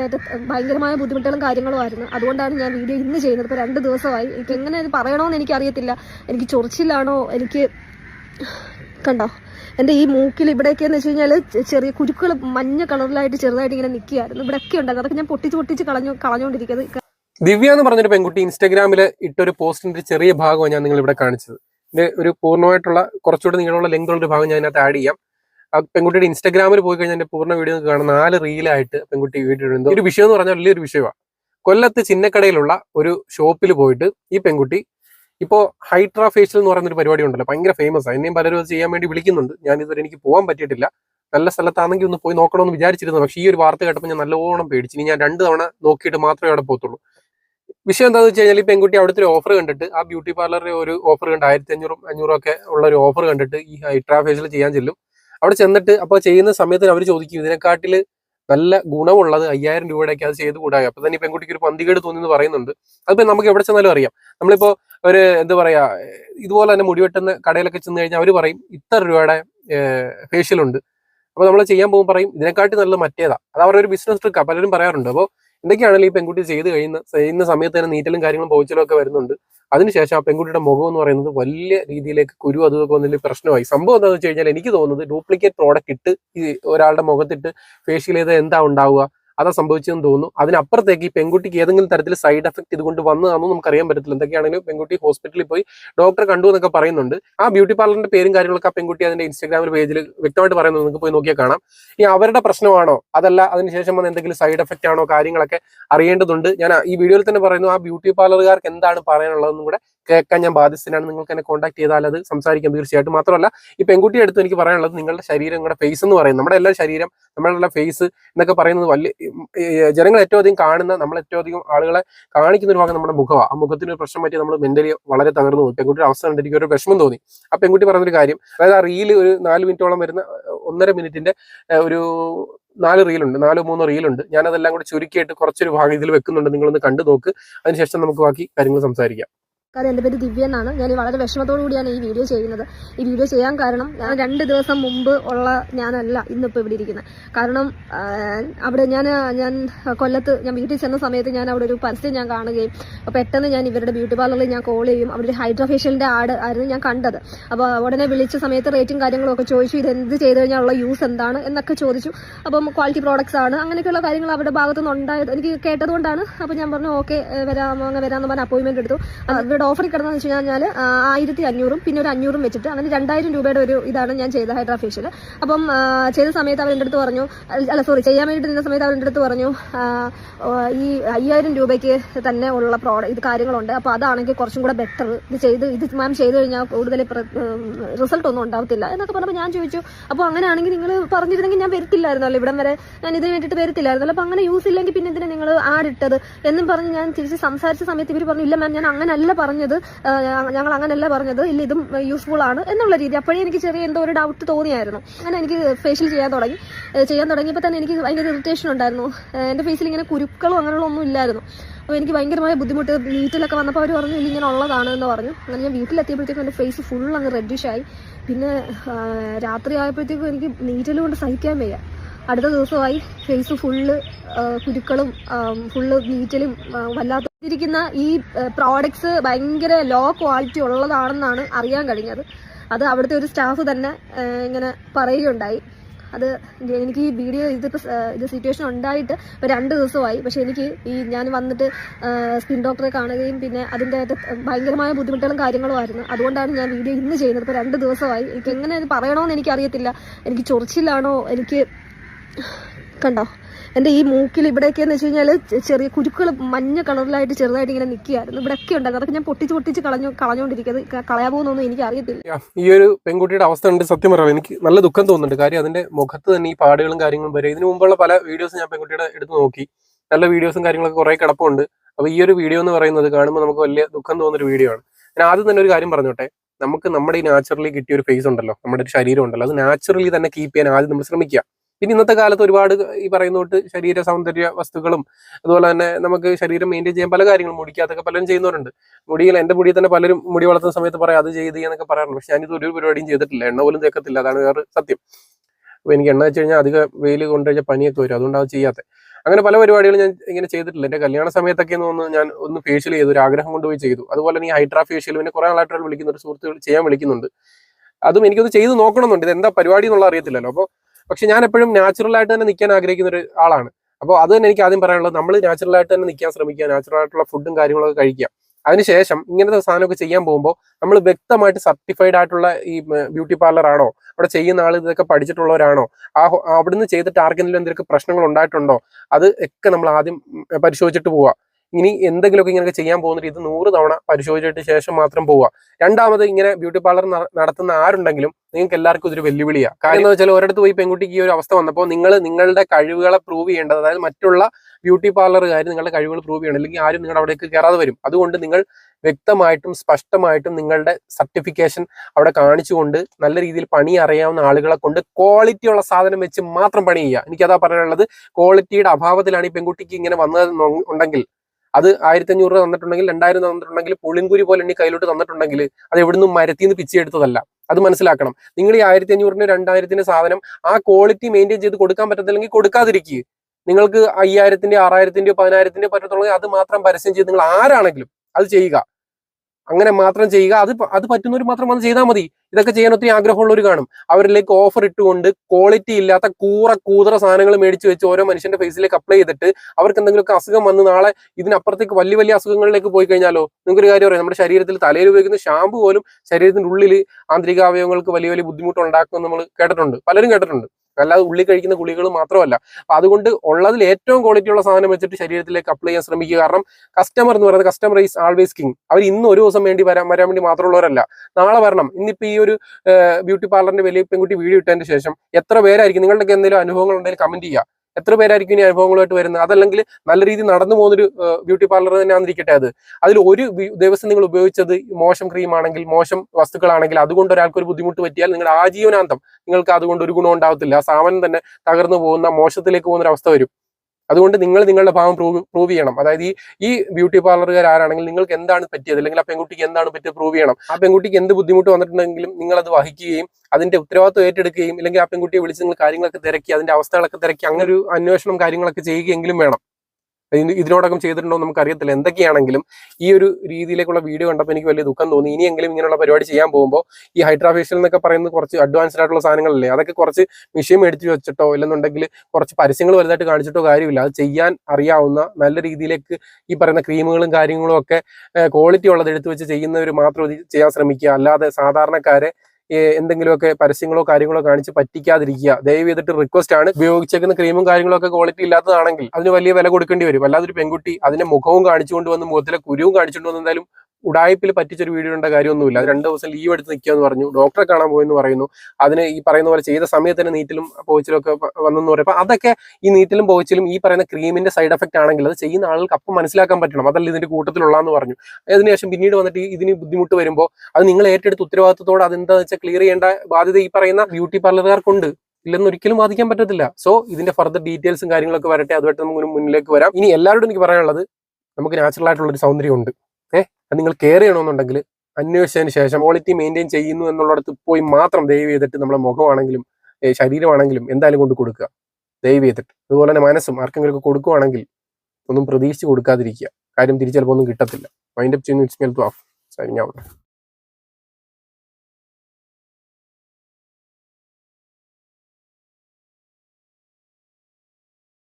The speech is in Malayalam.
ഭയങ്കരമായ ബുദ്ധിമുട്ടുകളും കാര്യങ്ങളും ആയിരുന്നു. അതുകൊണ്ടാണ് ഞാൻ വീഡിയോ ഇന്ന് ചെയ്യുന്നത്. ഇപ്പോൾ രണ്ട് ദിവസമായി. എനിക്ക് എങ്ങനെ ഇത് പറയണമെന്ന് എനിക്കറിയത്തില്ല. എനിക്ക് ചൊറിച്ചിലാണോ? എനിക്ക് കണ്ടോ? എന്റെ ഈ മൂക്കിൽ ഇവിടെയൊക്കെ എന്ന് വെച്ച് കഴിഞ്ഞാൽ ചെറിയ കുരുക്കൾ മഞ്ഞ കളറിലായിട്ട് ചെറുതായിട്ട് ഇങ്ങനെ നിൽക്കുകയായിരുന്നു. ഇവിടെയൊക്കെ ഉണ്ടായിരുന്നു അതൊക്കെ ഞാൻ പൊട്ടിച്ച് പൊട്ടിച്ച് കളഞ്ഞു കളഞ്ഞുകൊണ്ടിരിക്കുന്നത് ദിവ്യ എന്ന് പറഞ്ഞൊരു പെൺകുട്ടി ഇൻസ്റ്റാഗ്രാമിൽ ഇട്ടൊരു പോസ്റ്റിന്റെ ചെറിയ ഭാഗമാണ് ഞാൻ നിങ്ങൾ ഇവിടെ കാണിച്ചത്. ഇതിന്റെ ഒരു പൂർണമായിട്ടുള്ള കുറച്ചുകൂടി നിങ്ങളുള്ള ലെങ്കുള്ള ഒരു ഭാഗം ഞാൻ അതിനകത്ത് ആഡ് ചെയ്യാം. ആ പെൺകുട്ടിയുടെ ഇൻസ്റ്റാഗ്രാമിൽ പോയി കഴിഞ്ഞാൽ എന്റെ പൂർണ വീഡിയോ കാണുന്ന കാണാം. നാല് റീലായിട്ട് പെൺകുട്ടി വീഡിയോ ഒരു വിഷയം എന്ന് പറഞ്ഞാൽ വലിയൊരു വിഷയമാണ് കൊല്ലത്ത് ചിന്നക്കടയിലുള്ള ഒരു ഷോപ്പിൽ പോയിട്ട് ഈ പെൺകുട്ടി ഇപ്പോൾ ഹൈഡ്രാ ഫേഷ്യൽ എന്ന് പറയുന്ന ഒരു പരിപാടി ഉണ്ടല്ലോ. ഭയങ്കര ഫേമസ് ആണ് എന്നെയും പലരും അത് ചെയ്യാൻ വേണ്ടി വിളിക്കുന്നുണ്ട്. ഞാൻ ഇതുവരെ എനിക്ക് പോകാൻ പറ്റിയിട്ടില്ല. നല്ല സ്ഥലത്താണെങ്കിൽ ഒന്ന് പോയി നോക്കണമെന്ന് വിചാരിച്ചിരുന്നു. പക്ഷേ ഈ ഒരു വാർത്ത കേട്ടപ്പോൾ ഞാൻ നല്ലോണം പേടിച്ചു. ഇനി ഞാൻ രണ്ട് തവണ നോക്കിയിട്ട് മാത്രമേ അവിടെ പോകത്തുള്ളൂ. വിഷയം എന്താണെന്ന് വെച്ച് കഴിഞ്ഞാൽ ഈ പെൺകുട്ടി അവിടുത്തെ ഒരു ഓഫർ കണ്ടിട്ട് ആ ബ്യൂട്ടി പാർലറിലെ ഒരു ഓഫർ കണ്ട് ആയിരത്തി അഞ്ഞൂറും അഞ്ഞൂറും ഒക്കെ ഉള്ള ഒരു ഓഫർ കണ്ടിട്ട് ഈ ഹൈഡ്രാ ഫേഷ്യൽ ചെയ്യാൻ ചെല്ലും. അവിടെ ചെന്നിട്ട് അപ്പോൾ ചെയ്യുന്ന സമയത്ത് അവർ ചോദിക്കും ഇതിനെക്കാട്ടിൽ നല്ല ഗുണമുള്ളത് അയ്യായിരം രൂപയുടെയൊക്കെ അത് ചെയ്ത് കൂടാതെ അപ്പൊ തന്നെ പെൺകുട്ടിക്ക് ഒരു പന്തികേട് തോന്നിയെന്ന് പറയുന്നുണ്ട്. അതിപ്പോ നമുക്ക് എവിടെ ചെന്നാലും അറിയാം. നമ്മളിപ്പോ ഒരു എന്താ പറയാ ഇതുപോലെ തന്നെ മുടിവെട്ടുന്ന കടയിലൊക്കെ ചെന്ന് കഴിഞ്ഞാൽ അവർ പറയും ഇത്ര രൂപയുടെ ഫേഷ്യൽ ഉണ്ട്. അപ്പൊ നമ്മൾ ചെയ്യാൻ പോകുമ്പോൾ പറയും ഇതിനെക്കാട്ടി നല്ലത് മറ്റേതാ. അത് അവരുടെ ഒരു ബിസിനസ് ട്രിക്കാ പലരും പറയാറുണ്ട്. അപ്പോൾ എന്തൊക്കെയാണെങ്കിലും ഈ പെൺകുട്ടി ചെയ്ത് കഴിയുന്ന ചെയ്യുന്ന സമയത്ത് തന്നെ നീറ്റലും കാര്യങ്ങളും പോയിച്ചലും ഒക്കെ വരുന്നുണ്ട്. അതിനുശേഷം ആ പെൺകുട്ടിയുടെ മുഖം എന്ന് പറയുന്നത് വലിയ രീതിയിലേക്ക് കുരു അതൊക്കെ വന്നതിൽ പ്രശ്നമായി. സംഭവം എന്താണെന്ന് വെച്ച് കഴിഞ്ഞാൽ എനിക്ക് തോന്നുന്നത് ഡ്യൂപ്ലിക്കേറ്റ് പ്രോഡക്റ്റ് ഇട്ട് ഈ ഒരാളുടെ മുഖത്തിട്ട് ഫേഷ്യൽ ചെയ്ത് എന്താ ഉണ്ടാവുക? അതാ സംഭവിച്ചതെന്ന് തോന്നുന്നു. അതിനപ്പുറത്തേക്ക് ഈ പെൺകുട്ടിക്ക് ഏതെങ്കിലും തരത്തിൽ സൈഡ് എഫക്ട് ഇതുകൊണ്ട് വന്നതാണെന്ന് നമുക്ക് അറിയാൻ പറ്റത്തില്ല. എന്തൊക്കെയാണെങ്കിലും പെൺകുട്ടി ഹോസ്പിറ്റലിൽ പോയി ഡോക്ടറെ കണ്ടു എന്നൊക്കെ പറയുന്നുണ്ട്. ആ ബ്യൂട്ടി പാർലറിന്റെ പേരും കാര്യങ്ങളൊക്കെ ആ പെൺകുട്ടി അതിന്റെ ഇൻസ്റ്റാഗ്രാമിൽ പേജിൽ വ്യക്തമായിട്ട് പറയുന്നത് നിങ്ങൾക്ക് പോയി നോക്കിയാൽ കാണാം. ഇനി അവരുടെ പ്രശ്നമാണോ? അതല്ല അതിനുശേഷം വന്ന എന്തെങ്കിലും സൈഡ് എഫക്റ്റ് ആണോ കാര്യങ്ങളൊക്കെ അറിയേണ്ടതുണ്ട്. ഞാൻ ഈ വീഡിയോയിൽ തന്നെ പറയുന്നു ആ ബ്യൂട്ടി പാർലറുകാർക്ക് എന്താണ് പറയാനുള്ളതെന്നും കൂടെ കേൾക്കാൻ ഞാൻ ബാധ്യസ്ഥനാണ് നിങ്ങൾക്ക് എന്നെ കോൺടാക്ട് ചെയ്താൽ അത് സംസാരിക്കാം തീർച്ചയായിട്ടും. മാത്രമല്ല ഈ പെൺകുട്ടിയുടെ അടുത്ത് എനിക്ക് പറയാനുള്ളത് നിങ്ങളുടെ ശരീരം നിങ്ങളുടെ ഫേസ് എന്ന് പറയും നമ്മുടെ എല്ലാ ശരീരം നമ്മളുടെ ഫേസ് എന്നൊക്കെ പറയുന്നത് വലിയ ജനങ്ങൾ ഏറ്റവും അധികം കാണുന്ന നമ്മൾ ഏറ്റവും അധികം ആളുകളെ കാണിക്കുന്ന ഒരു ഭാഗം നമ്മുടെ മുഖമാണ് ആ മുഖത്തിന് ഒരു പ്രശ്നം പറ്റി നമ്മൾ മെന്റലി വളരെ തകർന്നു പോയി പെൺകുട്ടിയുടെ അവസ്ഥ കണ്ട് എനിക്ക് ഒരു വിഷമം തോന്നി. ആ പെൺകുട്ടി പറഞ്ഞൊരു കാര്യം അതായത് ആ റീൽ ഒരു നാല് മിനിറ്റോളം വരുന്ന ഒന്നര മിനിറ്റിന്റെ ഒരു നാല് റീലുണ്ട് നാലോ മൂന്നോ റീലുണ്ട് ഞാനതെല്ലാം കൂടെ ചുരുക്കിയിട്ട് കുറച്ചൊരു ഭാഗം ഇതിൽ വെക്കുന്നുണ്ട്. നിങ്ങളൊന്ന് കണ്ടു നോക്ക്. അതിനുശേഷം നമുക്ക് ബാക്കി കാര്യങ്ങൾ സംസാരിക്കാം. കാരണം എന്റെ പേര് ദിവ്യ എന്നാണ്. ഞാൻ വളരെ വിഷമത്തോടു കൂടിയാണ് ഈ വീഡിയോ ചെയ്യുന്നത്. ഈ വീഡിയോ ചെയ്യാൻ കാരണം ഞാൻ രണ്ട് ദിവസം മുമ്പ് ഉള്ള ഞാനല്ല ഇന്നിപ്പോൾ ഇവിടെ ഇരിക്കുന്നത് കാരണം അവിടെ ഞാൻ ഞാൻ കൊല്ലത്ത് ഞാൻ വീട്ടിൽ ചെന്ന സമയത്ത് ഞാൻ അവിടെ ഒരു പരസ്യം ഞാൻ കാണുകയും പെട്ടെന്ന് ഞാൻ ഇവരുടെ ബ്യൂട്ടി പാർലറിൽ ഞാൻ കോൾ ചെയ്യും. അവിടെ ഒരു ഹൈഡ്രോഫേഷ്യലിന്റെ ആഡ് ആയിരുന്നു ഞാൻ കണ്ടത്. അപ്പോൾ ഉടനെ വിളിച്ച സമയത്ത് റേറ്റും കാര്യങ്ങളൊക്കെ ചോദിച്ചു ഇത് എന്ത് ചെയ്ത് കഴിഞ്ഞാലുള്ള യൂസ് എന്താണ്? എന്നൊക്കെ ചോദിച്ചു. അപ്പം ക്വാളിറ്റി പ്രോഡക്ട്സ് ആണ്. അങ്ങനെയൊക്കെയുള്ള കാര്യങ്ങൾ അവരുടെ ഭാഗത്തുനിന്ന് ഉണ്ടായത് എനിക്ക് കേട്ടതുകൊണ്ടാണ്. അപ്പോൾ ഞാൻ പറഞ്ഞു ഓക്കെ വരാം അങ്ങനെ വരാമെന്ന് പറഞ്ഞ് അപ്പോയിൻമെന്റ് എടുത്തു. ഇവരുടെ ഓഫറിൽ കിടന്നതെന്ന് വെച്ച് കഴിഞ്ഞാൽ ആയിരത്തി അഞ്ഞൂറും പിന്നെ ഒരു അഞ്ഞൂറും വെച്ചിട്ട് അങ്ങനെ രണ്ടായിരം രൂപയുടെ ഒരു ഇതാണ് ഞാൻ ചെയ്ത ഹൈഡ്രാ ഫേഷ്യൽ അപ്പം ചെയ്ത സമയത്ത് അവർ എന്റെ അടുത്ത് പറഞ്ഞു അല്ല സോറി ചെയ്യാൻ വേണ്ടിയിട്ട് നിന്ന സമയത്ത് അവരുടെ അടുത്ത് പറഞ്ഞു ഈ അയ്യായിരം രൂപയ്ക്ക് തന്നെ ഉള്ള പ്രോഡക്റ്റ് ഇത് കാര്യങ്ങളുണ്ട്. അപ്പോൾ അതാണെങ്കിൽ കുറച്ചും കൂടെ ബെറ്റർ ഇത് ചെയ്ത് ഇത് മാം ചെയ്ത് കഴിഞ്ഞാൽ കൂടുതൽ റിസൾട്ട് ഒന്നും ഉണ്ടാവത്തില്ല എന്നൊക്കെ പറഞ്ഞപ്പോൾ ഞാൻ ചോദിച്ചു അപ്പോൾ അങ്ങനെയാണെങ്കിൽ നിങ്ങൾ പറഞ്ഞിരുന്നെങ്കിൽ ഞാൻ വരത്തില്ലായിരുന്നല്ലോ. ഇവിടം വരെ ഞാൻ ഇതിന് വേണ്ടിയിട്ട് വരത്തില്ലായിരുന്നല്ലോ. അപ്പോൾ അങ്ങനെ യൂസ് ഇല്ലെങ്കിൽ പിന്നെ എന്തിനാ നിങ്ങൾ ആഡ് ഇട്ടത് എന്നും പറഞ്ഞ് ഞാൻ തിരിച്ച് സംസാരിച്ച സമയത്ത് ഇവർ പറഞ്ഞു ഇല്ല മാം ഞാൻ അങ്ങനല്ല പറഞ്ഞത് ഞങ്ങൾ അങ്ങനെയല്ല പറഞ്ഞത് ഇല്ല ഇതും യൂസ്ഫുൾ ആണ് എന്നുള്ള രീതി. അപ്പോഴേ എനിക്ക് ചെറിയ എന്തോ ഒരു ഡൗട്ട് തോന്നിയായിരുന്നു. അങ്ങനെ എനിക്ക് ഫേഷ്യൽ ചെയ്യാൻ തുടങ്ങി. ചെയ്യാൻ തുടങ്ങിയപ്പോൾ തന്നെ എനിക്ക് ഭയങ്കര ഇറിറ്റേഷൻ ഉണ്ടായിരുന്നു. എന്റെ ഫേസിൽ ഇങ്ങനെ കുരുക്കളും അങ്ങനെയുള്ള ഒന്നും ഇല്ലായിരുന്നു. അപ്പോൾ എനിക്ക് ഭയങ്കരമായ ബുദ്ധിമുട്ട് വീട്ടിലൊക്കെ വന്നപ്പോൾ അവർ പറഞ്ഞു ഇങ്ങനെ ഉള്ളതാണ് എന്ന് പറഞ്ഞു. അങ്ങനെ ഞാൻ വീട്ടിലെത്തിയപ്പോഴത്തേക്കും എന്റെ ഫേസ് ഫുൾ അങ്ങ് റെഡിഷായി പിന്നെ രാത്രി ആയപ്പോഴത്തേക്കും എനിക്ക് നീറ്റൽ കൊണ്ട് സഹിക്കാൻ വയ്യ. അടുത്ത ദിവസമായി ഫേസ് ഫുള്ള് കുരുക്കളും ഫുള്ള് നീറ്റലും വല്ലാത്ത ഇരിക്കുന്ന ഈ പ്രോഡക്ട്സ് ഭയങ്കര ലോ ക്വാളിറ്റി ഉള്ളതാണെന്നാണ് അറിയാൻ കഴിഞ്ഞത്. അത് അവിടുത്തെ ഒരു സ്റ്റാഫ് തന്നെ ഇങ്ങനെ പറയുകയുണ്ടായി. അത് എനിക്ക് ഈ വീഡിയോ ഇതിപ്പോൾ ഇത് സിറ്റുവേഷൻ ഉണ്ടായിട്ട് ഇപ്പോൾ രണ്ട് ദിവസമായി. പക്ഷേ എനിക്ക് ഈ ഞാൻ വന്നിട്ട് സ്കിൻ ഡോക്ടറെ കാണുകയും പിന്നെ അതിന്റെ ഭയങ്കരമായ ബുദ്ധിമുട്ടുകളും കാര്യങ്ങളും ആയിരുന്നു. അതുകൊണ്ടാണ് ഞാൻ വീഡിയോ ഇന്ന് ചെയ്യുന്നത്. ഇപ്പോൾ രണ്ട് ദിവസമായി. എനിക്ക് എങ്ങനെ ഇത് പറയണമെന്ന് എനിക്കറിയത്തില്ല. എനിക്ക് ചൊറിച്ചിലാണോ? എനിക്ക് കണ്ടോ? എന്റെ ഈ മൂക്കിൽ ഇവിടെയൊക്കെ എന്ന് വെച്ച് കഴിഞ്ഞാൽ ചെറിയ കുരുക്കൾ മഞ്ഞ കളറിലായിട്ട് ചെറുതായിട്ട് ഇങ്ങനെ നിൽക്കുകയായിരുന്നു. ഇവിടെയൊക്കെ ഉണ്ടായിരുന്നു അതൊക്കെ ഞാൻ പൊട്ടിച്ച് പൊട്ടിച്ച് കളഞ്ഞു കളഞ്ഞുകൊണ്ടിരിക്കുന്നത് കളയാ പോകുന്നൊന്നും എനിക്ക് അറിയത്തില്ല. ഈ ഒരു പെൺകുട്ടിയുടെ അവസ്ഥ ഉണ്ട്. സത്യം പറയാം. എനിക്ക് നല്ല ദുഃഖം തോന്നുന്നുണ്ട്. കാര്യം അതിന്റെ മുഖത്ത് തന്നെ ഈ പാടുകളും കാര്യങ്ങളും വരെ. ഇതിനു മുമ്പുള്ള പല വീഡിയോസ് ഞാൻ പെൺകുട്ടിയുടെ എടുത്ത് നോക്കി. നല്ല വീഡിയോസും കാര്യങ്ങളൊക്കെ കുറെ കിടപ്പുണ്ട്. അപ്പൊ ഈ ഒരു വീഡിയോ എന്ന് പറയുന്നത് കാണുമ്പോൾ നമുക്ക് വലിയ ദുഃഖം തോന്നുന്ന ഒരു വീഡിയോ ആണ്. ഞാൻ ആദ്യം തന്നെ ഒരു കാര്യം പറഞ്ഞോട്ടെ. നമുക്ക് നമ്മുടെ ഈ നാച്ചുറലി കിട്ടിയ ഒരു ഫേസ് ഉണ്ടല്ലോ. നമ്മുടെ ഒരു ശരീരം ഉണ്ടല്ലോ. അത് നാച്ചുറലി തന്നെ കീപ്പ് ചെയ്യാൻ ആദ്യം നമ്മൾ ശ്രമിക്കുക. പിന്നെ ഇന്നത്തെ കാലത്ത് ഒരുപാട് ഈ പറയുന്ന തൊട്ട് ശരീര സൗന്ദര്യ വസ്തുക്കളും അതുപോലെ തന്നെ നമുക്ക് ശരീരം മെയിന്റെയിൻ ചെയ്യാൻ പല കാര്യങ്ങളും മുടിക്കാത്തൊക്കെ പലരും ചെയ്യുന്നവരുണ്ട്. മുടിയിൽ എന്റെ മുടിയിൽ തന്നെ പലരും മുടി വളർത്തുന്ന സമയത്ത് പറയാം അത് ചെയ്ത് എന്നൊക്കെ പറയാറുണ്ട്. പക്ഷെ ഞാനിത് ഒരു പരിപാടിയും ചെയ്തിട്ടില്ല. എണ്ണ പോലും തേക്കത്തില്ല. അതാണ് വേറെ സത്യം. അപ്പൊ എനിക്ക് എണ്ണ വെച്ച് കഴിഞ്ഞാൽ അധികം വെയിൽ കൊണ്ടുകഴിഞ്ഞാൽ പനിയൊക്കെ വരും. അതുകൊണ്ട് അത് ചെയ്യാത്ത. അങ്ങനെ പല പരിപാടികളും ഞാൻ ഇങ്ങനെ ചെയ്തിട്ടില്ല. എന്റെ കല്യാണ സമയത്തൊക്കെ എന്ന് തോന്നുന്നു ഞാൻ ഒന്ന് ഫേഷ്യൽ ചെയ്തു. ഒരു ആഗ്രഹം കൊണ്ടുപോയി ചെയ്തു. അതുപോലെ ഈ ഹൈഡ്രാ ഫേഷ്യൽ പിന്നെ കുറെ ആളായിട്ട് വിളിക്കുന്ന ഒരു സുഹൃത്തുക്കൾ ചെയ്യാൻ വിളിക്കുന്നുണ്ട്. അതും എനിക്കൊന്ന് ചെയ്ത് നോക്കണമെന്നുണ്ട്. ഇത് എന്താ പരിപാടി എന്നുള്ള അറിയത്തില്ലല്ലോ. അപ്പോൾ പക്ഷെ ഞാൻ എപ്പോഴും നാച്ചുറൽ ആയിട്ട് തന്നെ നിൽക്കാൻ ആഗ്രഹിക്കുന്ന ഒരു ആളാണ്. അപ്പോൾ അത് തന്നെ എനിക്ക് ആദ്യം പറയാനുള്ളത് നമ്മൾ നാച്ചുറൽ ആയിട്ട് തന്നെ നിൽക്കാൻ ശ്രമിക്കുക നാച്ചുറൽ ആയിട്ടുള്ള ഫുഡും കാര്യങ്ങളൊക്കെ കഴിക്കുക. അതിനുശേഷം ഇങ്ങനത്തെ സാധനമൊക്കെ ചെയ്യാൻ പോകുമ്പോൾ നമ്മൾ വ്യക്തമായിട്ട് സർട്ടിഫൈഡ് ആയിട്ടുള്ള ഈ ബ്യൂട്ടി പാർലർ ആണോ? അവിടെ ചെയ്യുന്ന ആൾ ഇതൊക്കെ പഠിച്ചിട്ടുള്ളവരാണോ? ആ അവിടുന്ന് ചെയ്തിട്ട് ആർക്കെങ്കിലും എന്തെങ്കിലും പ്രശ്നങ്ങൾ ഉണ്ടായിട്ടുണ്ടോ? അത് ഒക്കെ നമ്മൾ ആദ്യം പരിശോധിച്ചിട്ട് പോവുക. ഇനി എന്തെങ്കിലുമൊക്കെ ഇങ്ങനെ ചെയ്യാൻ പോകുന്നിട്ട് ഇത് നൂറ് തവണ പരിശോധിച്ചിട്ട് ശേഷം മാത്രം പോവുക. രണ്ടാമത് ഇങ്ങനെ ബ്യൂട്ടി പാർലർ നടത്തുന്ന ആരുണ്ടെങ്കിലും നിങ്ങൾക്ക് എല്ലാവർക്കും ഇതൊരു വെല്ലുവിളിയാണ് കാര്യം എന്താ വെച്ചാൽ ഒരിടത്ത് പോയി പെൺകുട്ടിക്ക് ഈ ഒരു അവസ്ഥ വന്നപ്പോൾ നിങ്ങൾ നിങ്ങളുടെ കഴിവുകളെ പ്രൂവ് ചെയ്യേണ്ടത് അതായത് മറ്റുള്ള ബ്യൂട്ടി പാർലറുകാർ നിങ്ങളുടെ കഴിവുകൾ പ്രൂവ് ചെയ്യണം. അല്ലെങ്കിൽ ആരും നിങ്ങളുടെ അവിടേക്ക് കയറാതെ വരും. അതുകൊണ്ട് നിങ്ങൾ വ്യക്തമായിട്ടും സ്പഷ്ടമായിട്ടും നിങ്ങളുടെ സർട്ടിഫിക്കേഷൻ അവിടെ കാണിച്ചുകൊണ്ട് നല്ല രീതിയിൽ പണി അറിയാവുന്ന ആളുകളെ കൊണ്ട് ക്വാളിറ്റി ഉള്ള സാധനം വെച്ച് മാത്രം പണി ചെയ്യുക. എനിക്കതാ പറയാനുള്ളത് ക്വാളിറ്റിയുടെ അഭാവത്തിലാണ് ഈ പെൺകുട്ടിക്ക് ഇങ്ങനെ വന്നത് ഉണ്ടെങ്കിൽ അത് ആയിരത്തി അഞ്ഞൂറ് രൂപ തന്നിട്ടുണ്ടെങ്കിൽ രണ്ടായിരം തന്നിട്ടുണ്ടെങ്കിൽ പുളിങ്കുരി പോലെ എണ്ണി കയ്യിലോട്ട് തന്നിട്ടുണ്ടെങ്കിൽ അത് എവിടുന്ന് മരത്തിന്ന് പിച്ചെടുത്തതല്ല അത് മനസ്സിലാക്കണം. നിങ്ങൾ ഈ ആയിരത്തി അഞ്ഞൂറിന് രണ്ടായിരത്തിന്റെ സാധനം ആ ക്വാളിറ്റി മെയിന്റെയിൻ ചെയ്ത് കൊടുക്കാൻ പറ്റത്തില്ലെങ്കിൽ കൊടുക്കാതിരിക്കുക നിങ്ങൾക്ക് അയ്യായിരത്തിന്റെ ആറായിരത്തിന്റെയോ പതിനായിരത്തിന്റെയോ പറ്റത്തുള്ളൂ അത് മാത്രം പരസ്യം ചെയ്ത് നിങ്ങൾ ആരാണെങ്കിലും അത് ചെയ്യുക. അങ്ങനെ മാത്രം ചെയ്യുക. അത് അത് പറ്റുന്നവർ മാത്രം വന്ന് ചെയ്താൽ മതി. ഇതൊക്കെ ചെയ്യാൻ ഒത്തിരി ആഗ്രഹമുള്ളവർ കാണും. അവരിലേക്ക് ഓഫർ ഇട്ടുകൊണ്ട് ക്വാളിറ്റി ഇല്ലാത്ത കൂറ കൂതറ സാധനങ്ങൾ മേടിച്ച് വെച്ച് ഓരോ മനുഷ്യന്റെ ഫേസിലേക്ക് അപ്ലൈ ചെയ്തിട്ട് അവർക്ക് എന്തെങ്കിലുമൊക്കെ അസുഖം വന്ന് നാളെ ഇതിനപ്പുറത്തേക്ക് വലിയ വലിയ അസുഖങ്ങളിലേക്ക് പോയി കഴിഞ്ഞാലോ? നിങ്ങൾക്കൊരു കാര്യം പറയാം നമ്മുടെ ശരീരത്തിൽ തലയിൽ ഉപയോഗിക്കുന്ന ഷാമ്പു പോലും ശരീരത്തിന്റെ ഉള്ളിൽ ആന്തരികാവയവങ്ങൾക്ക് വലിയ വലിയ ബുദ്ധിമുട്ടുണ്ടാക്കുമെന്ന് നമ്മൾ കേട്ടിട്ടുണ്ട്. പലരും കേട്ടിട്ടുണ്ട്. അല്ലാതെ ഉള്ളി കഴിക്കുന്ന ഗുളികൾ മാത്രമല്ല. അതുകൊണ്ട് ഉള്ളതിൽ ഏറ്റവും ക്വാളിറ്റി ഉള്ള സാധനം വെച്ചിട്ട് ശരീരത്തിലേക്ക് അപ്ലൈ ചെയ്യാൻ ശ്രമിക്കുക. കാരണം കസ്റ്റമർ എന്ന് പറയുന്നത് കസ്റ്റമർ ഈസ് ആൾവേസ് കിങ് അവർ ഇന്ന് ഒരു ദിവസം വേണ്ടി വരാൻ വരാൻ വേണ്ടി മാത്രമുള്ളവരല്ല. നാളെ വരണം. ഇന്നിപ്പോ ഈ ഒരു ബ്യൂട്ടി പാർലറിന്റെ വലിയ പെൺകുട്ടി വീഡിയോ ഇട്ടതിന് ശേഷം എത്ര പേരായിരിക്കും? നിങ്ങളുടെ എന്തെങ്കിലും അനുഭവങ്ങൾ ഉണ്ടെങ്കിൽ കമന്റ് ചെയ്യുക. എത്ര പേരായിരിക്കും ഇനി അനുഭവങ്ങളുമായിട്ട് വരുന്നത്? അതല്ലെങ്കിൽ നല്ല രീതിയിൽ നടന്നു പോകുന്നൊരു ബ്യൂട്ടി പാർലർ തന്നെ ആയിരിക്കട്ടെ അത്. അതിൽ ഒരു ദിവസം നിങ്ങൾ ഉപയോഗിച്ചത് മോശം ക്രീം ആണെങ്കിൽ മോശം വസ്തുക്കളാണെങ്കിൽ അതുകൊണ്ട് ഒരാൾക്ക് ഒരു ബുദ്ധിമുട്ട് പറ്റിയാൽ നിങ്ങളുടെ ആജീവനാന്തം നിങ്ങൾക്ക് അതുകൊണ്ട് ഒരു ഗുണം ഉണ്ടാവത്തില്ല. ആ സാമാനം തന്നെ തകർന്നു പോകുന്ന മോശത്തിലേക്ക് പോകുന്ന ഒരു അവസ്ഥ വരും. അതുകൊണ്ട് നിങ്ങൾ നിങ്ങളുടെ ഭാവം പ്രൂവ് പ്രൂവ് ചെയ്യണം. അതായത് ഈ ഈ ബ്യൂട്ടി പാർലറുകാർ ആരാണെങ്കിൽ നിങ്ങൾക്ക് എന്താണ് പറ്റിയത്? അല്ലെങ്കിൽ ആ പെൺകുട്ടിക്ക് എന്താണ് പറ്റിയത് പ്രൂവ് ചെയ്യണം. ആ പെൺകുട്ടിക്ക് എന്ത് ബുദ്ധിമുട്ട് വന്നിട്ടുണ്ടെങ്കിലും നിങ്ങൾ അത് വഹിക്കുകയും അതിന്റെ ഉത്തരവാദിത്വം ഏറ്റെടുക്കുകയും അല്ലെങ്കിൽ ആ പെൺകുട്ടിയെ വിളിച്ച് നിങ്ങൾ കാര്യങ്ങളൊക്കെ തിരക്കി അതിന്റെ അവസ്ഥകളൊക്കെ തിരക്കി അങ്ങനെ ഒരു അന്വേഷണം കാര്യങ്ങളൊക്കെ ചെയ്യുകയെങ്കിലും വേണം. ഇതിനോടകം ചെയ്തിട്ടുണ്ടോ നമുക്ക് അറിയത്തില്ല എന്തൊക്കെയാണെങ്കിലും ഈ ഒരു രീതിയിലേക്കുള്ള വീഡിയോ കണ്ടപ്പോൾ എനിക്ക് വലിയ ദുഃഖം തോന്നി. ഇനിയെങ്കിലും ഇങ്ങനെയുള്ള പരിപാടി ചെയ്യാൻ പോകുമ്പോൾ ഈ ഹൈഡ്രാഫേഷ്യൽ എന്നൊക്കെ പറയുന്നത് കുറച്ച് അഡ്വാൻസ്ഡ് ആയിട്ടുള്ള സാധനങ്ങളല്ലേ? അതൊക്കെ കുറച്ച് മെഷീൻ മേടിച്ച് വെച്ചിട്ടോ ഇല്ലെന്നുണ്ടെങ്കിൽ കുറച്ച് പരസ്യങ്ങൾ വലുതായിട്ട് കാണിച്ചിട്ടോ കാര്യമില്ല. അത് ചെയ്യാൻ അറിയാവുന്ന നല്ല രീതിയിലേക്ക് ഈ പറയുന്ന ക്രീമുകളും കാര്യങ്ങളും ഒക്കെ ക്വാളിറ്റി ഉള്ളത് എടുത്തു വെച്ച് ചെയ്യുന്നവർ മാത്രം ചെയ്യാൻ ശ്രമിക്കുക. അല്ലാതെ സാധാരണക്കാരെ എന്തെങ്കിലുമൊക്കെ പരസ്യങ്ങളോ കാര്യങ്ങളോ കാണിച്ച് പറ്റിക്കാതിരിക്കുക. ദയവ് ചെയ്തിട്ട് റിക്വസ്റ്റ് ആണ്. ഉപയോഗിച്ചേക്കുന്ന ക്രീമും കാര്യങ്ങളൊക്കെ ക്വാളിറ്റി ഇല്ലാത്തതാണെങ്കിൽ അതിന് വലിയ വില കൊടുക്കേണ്ടി വരും. അല്ലാതെ പെൺകുട്ടി അതിന്റെ മുഖവും കാണിച്ചുകൊണ്ട് വന്ന് മുഖത്തിലെ കുരുവും കാണിച്ചുകൊണ്ട് വന്ന് എന്തായാലും ഉടായ്പിൽ പറ്റിച്ചൊരു വീഡിയോ ഉണ്ട കാര്യമൊന്നുമില്ല. അത് രണ്ട് ദിവസം ലീവ് എടുത്ത് നിൽക്കുക എന്ന് പറഞ്ഞു ഡോക്ടറെ കാണാൻ പോയെന്ന് പറയുന്നു. അതിന് ഈ പറയുന്ന പോലെ ചെയ്ത സമയത്ത് തന്നെ നീറ്റിലും പോയിച്ചിലും ഒക്കെ വന്നെന്ന് പറയും. അപ്പൊ അതൊക്കെ ഈ നീറ്റിലും പോയിച്ചിലും ഈ പറയുന്ന ക്രീമിന്റെ സൈഡ് എഫക്റ്റ് ആണെങ്കിൽ അത് ചെയ്യുന്ന ആളുകൾക്ക് അപ്പം മനസ്സിലാക്കാൻ പറ്റണം. അതല്ല ഇതിന്റെ കൂട്ടത്തിലുള്ളതെന്ന് പറഞ്ഞു. അതിനുശേഷം പിന്നീട് വന്നിട്ട് ഇതിന് ബുദ്ധിമുട്ട് വരുമ്പോൾ അത് നിങ്ങൾ ഏറ്റെടുത്ത് ഉത്തരവാദിത്തത്തോടെ അതെന്താണെന്ന് വെച്ചാൽ ക്ലിയർ ചെയ്യേണ്ട ബാധ്യത ഈ പറയുന്ന ബ്യൂട്ടി പാർലറുകാർക്കുണ്ട് ഇല്ലെന്ന് ഒരിക്കലും വാദിക്കാൻ പറ്റത്തില്ല. സോ ഇതിന്റെ ഫർദർ ഡീറ്റെയിൽസും കാര്യങ്ങളൊക്കെ വരട്ടെ. അതുമായിട്ട് നമുക്ക് മുന്നിലേക്ക് വരാം. ഇനി എല്ലാവരോടും എനിക്ക് പറയാനുള്ളത് നമുക്ക് നാച്ചുറൽ ആയിട്ടുള്ള ഒരു സൗന്ദര്യം ഉണ്ട്. ഏഹ് അത് നിങ്ങൾ കെയർ ചെയ്യണമെന്നുണ്ടെങ്കിൽ അന്വേഷിച്ചതിന് ശേഷം ക്വാളിറ്റി മെയിന്റെയിൻ ചെയ്യുന്നു എന്നുള്ളടത്ത് പോയി മാത്രം ദയവ് ചെയ്തിട്ട് നമ്മുടെ മുഖമാണെങ്കിലും ശരീരമാണെങ്കിലും എന്തായാലും കൊണ്ട് കൊടുക്കുക. ദയവ് ചെയ്തിട്ട്. അതുപോലെ തന്നെ മനസ്സും ആർക്കെങ്കിലുമൊക്കെ കൊടുക്കുവാണെങ്കിൽ ഒന്നും പ്രതീക്ഷിച്ച് കൊടുക്കാതിരിക്കുക. കാര്യം തിരിച്ച് ചിലപ്പോൾ ഒന്നും കിട്ടത്തില്ല. മൈൻഡ് അപ്പ് ചെയ്യുന്ന ഇറ്റ്സ് മെൽത്ത്